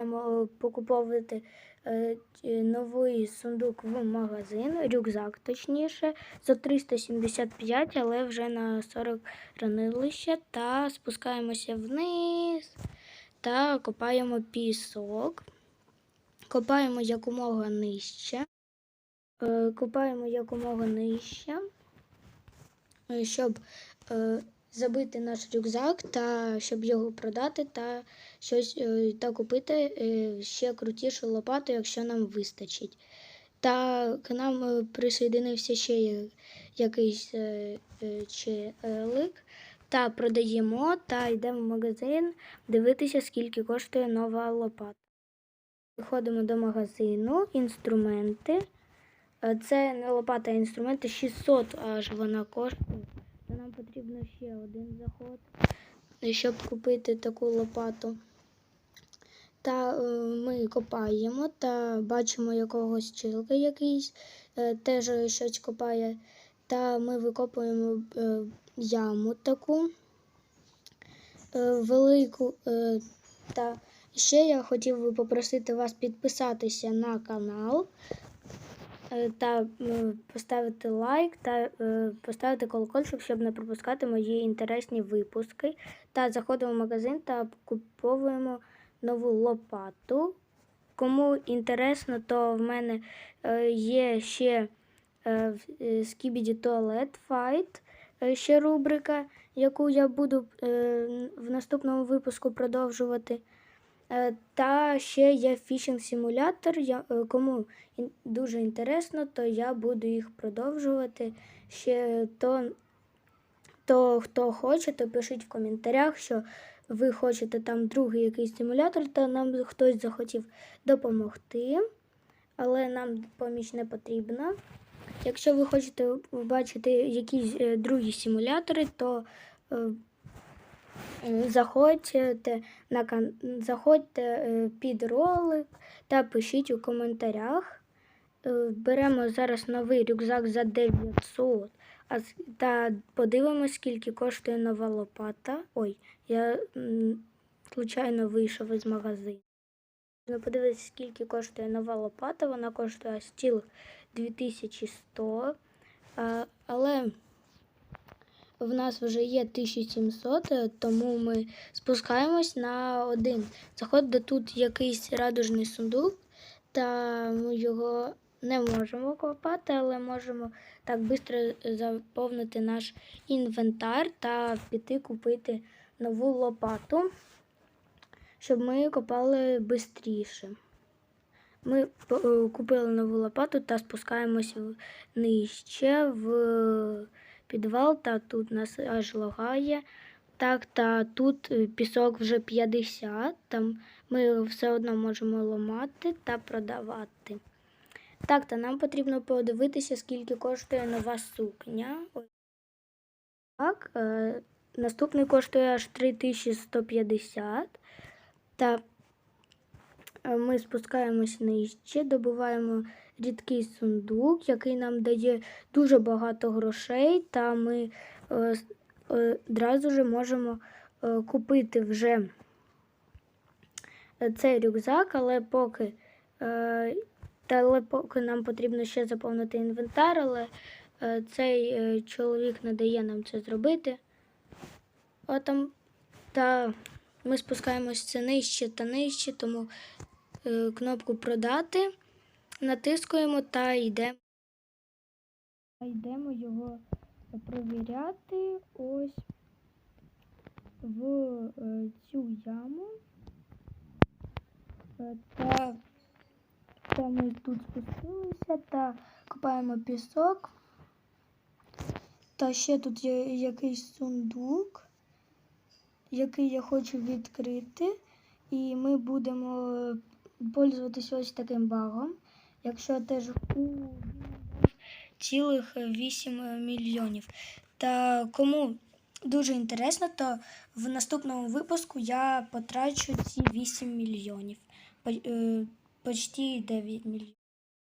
Будемо покуповувати е, новий сундук в магазин, рюкзак точніше, за 375, але вже на 40 хранилища. Та спускаємося вниз та копаємо пісок. Копаємо якомога нижче. Е, Копаємо якомога нижче, е, щоб е, забити наш рюкзак та щоб його продати та щось е, та купити е, ще крутішу лопату, якщо нам вистачить. Та к нам е, присоєдинився ще якийсь челик. Та продаємо та йдемо в магазин дивитися, скільки коштує нова лопата. Виходимо до магазину, інструменти. Це не лопата, а інструменти 600 аж вона коштує. Нам потрібно ще один заход, щоб купити таку лопату. Та е, ми копаємо та бачимо якогось чилка якийсь, е, теж щось копає. Та ми викопуємо е, яму таку е, велику. Е, та ще я хотів би попросити вас підписатися на канал та е, поставити лайк та е, поставити колокольчик, щоб не пропускати мої інтересні випуски. Та заходимо в магазин та куповуємо нову лопату. Кому інтересно, то в мене е, є ще е, Toilet Fight, е, ще рубрика, яку я буду е, в наступному випуску продовжувати. Е, Та ще є фішинг симулятор. Е, кому дуже інтересно, то я буду їх продовжувати. Ще то, то хто хоче, то пишіть в коментарях, що ви хочете там другий якийсь симулятор, та нам хтось захотів допомогти, але нам поміч не потрібна. Якщо ви хочете побачити якісь е, другі симулятори, то заходьте на заходьте е, під ролик та пишіть у коментарях. Е, Беремо зараз новий рюкзак за 900 а, та подивимось, скільки коштує нова лопата. Ой, я случайно вийшов із магазину. Можна подивитися, скільки коштує нова лопата. Вона коштує цілих 2100. А, але в нас вже є 1700, е, тому ми спускаємось на один заход, де тут якийсь радужний сундук, та ми його не можемо копати, але можемо так швидко заповнити наш інвентар та піти купити нову лопату, щоб ми копали швидше. Ми е, купили нову лопату та спускаємось нижче в підвал, та тут нас аж лагає. Так, та тут е, пісок вже 50, там ми все одно можемо ламати та продавати. Так, та нам потрібно подивитися, скільки коштує нова сукня. Так, е, наступний коштує аж 3150. Та е, ми спускаємось нижче, добуваємо рідкий сундук, який нам дає дуже багато грошей, та ми е, е, одразу ж можемо е, купити вже цей рюкзак, але поки, але поки нам потрібно ще заповнити інвентар, але цей чоловік не дає нам це зробити. А та ми спускаємось все нижче та нижче, тому кнопку продати натискуємо та йдемо. Йдемо його провіряти ось в е, цю яму. Е, Та, та ми тут спустилися та копаємо пісок. Та ще тут є якийсь сундук, який я хочу відкрити. І ми будемо пользуватися ось таким багом. Якщо теж у цілих 8 мільйонів. Та кому дуже інтересно, то в наступному випуску я потрачу ці 8 мільйонів. Е, Почти 9 мільйонів.